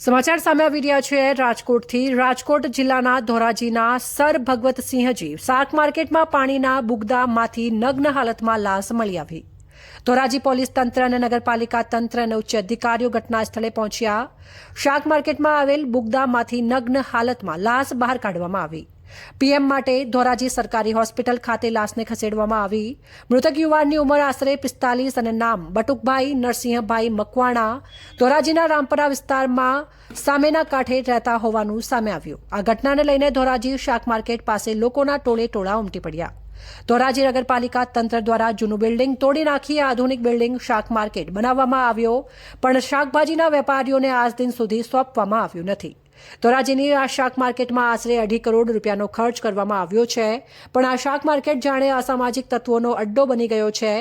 સમાચાર સામે આવી રહ્યા છે રાજકોટથી. રાજકોટ જિલ્લાના ધોરાજીના સર ભગવતસિંહજી શાક માર્કેટમાં પાણીના બુગદામાંથી નગ્ન હાલતમાં લાશ મળી આવી. ધોરાજી પોલીસ તંત્ર અને નગરપાલિકા તંત્ર અને ઉચ્ચ અધિકારીઓ ઘટના સ્થળે પહોંચ્યા. શાક માર્કેટમાં આવેલ બુગદામાંથી નગ્ન હાલતમાં લાશ બહાર કાઢવામાં આવી. પીએમ માટે ધોરાજી સરકારી હોસ્પિટલ ખાતે લાશને ખસેડવામાં આવી. મૃતક યુવાનની ઉંમર આશરે પિસ્તાલીસ અને નામ બટુકભાઈ નરસિંહભાઈ મકવાણા ધોરાજીના રામપરા વિસ્તારમાં સામેના કાંઠે રહેતા હોવાનું સામે આવ્યું. આ ઘટનાને લઈને ધોરાજી શાક માર્કેટ પાસે લોકોના ટોળે ટોળા ઉમટી પડ્યા. ધોરાજી નગરપાલિકા તંત્ર દ્વારા જૂનું બિલ્ડિંગ તોડી નાખી, આધુનિક બિલ્ડિંગ શાક માર્કેટ બનાવવામાં આવ્યો, પણ શાકભાજીના વેપારીઓને આજ દિન સુધી સોંપવામાં આવ્યું નથી. ધોરાજીની આ શાક માર્કેટમાં આશરે અઢી કરોડ રૂપિયાનો ખર્ચ કરવામાં આવ્યો છે, પણ આ શાક માર્કેટ જાણે અસામાજિક તત્વોનો અડ્ડો બની ગયો છે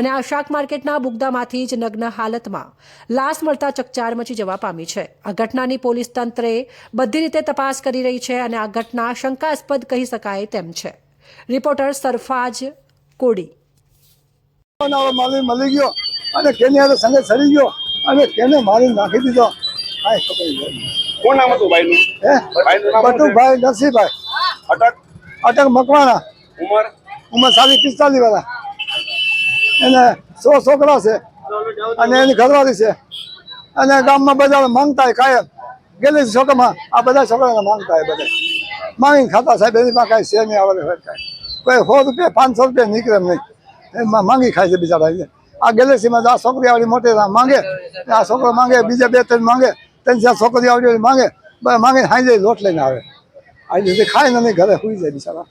અને આ શાક માર્કેટના બુગદામાંથી જ નગ્ન હાલતમાં લાશ મળતા ચકચાર મચી જવા પામી છે. આ ઘટનાની પોલીસ તંત્રે બધી રીતે તપાસ કરી રહી છે અને આ ઘટના શંકાસ્પદ કહી શકાય તેમ છે. રિપોર્ટર સરફાજ કોડી. માલી મળી ગયો અને કેની હારે સંગે સરી ગયો અને કેને મારી નાખી દીધો. કાંઈ ખબર નહીં. કોણ નામ હતું ભાઈનું? હે? બટુભાઈ નરસિંહભાઈ. અટક? અટક મકવાણા. ઉંમર? ઉંમર સાડી પિસ્તાલીસ વાળા એને સો છોકરા છે અને એની ઘરવાળી છે. અને ગામમાં બધા માંગતા હોય કાયમ. ગેલી છોકરામાં આ બધા છોકરાને માંગતા હોય બધા માંગીને ખાતા સાહેબ એની પાસે કાંઈ છે નહીં આવે હોય કાંઈ. કોઈ સો રૂપિયા, પાંચસો રૂપિયા નીકળે નહીં. એમાં માંગી ખાય છે બિચારા આ ગેલેસીમાં આ છોકરી આવડી મોટી માંગે. આ છોકરો માંગે, બીજા બે ત્રણ માંગે, ત્રણ ચાર છોકરી આવડી માંગે બધા માંગે. હાઈ જાય લોટ લઈને આવે. આ રીતે ખાય ને ઘરે સુઈ જાય બિચારા.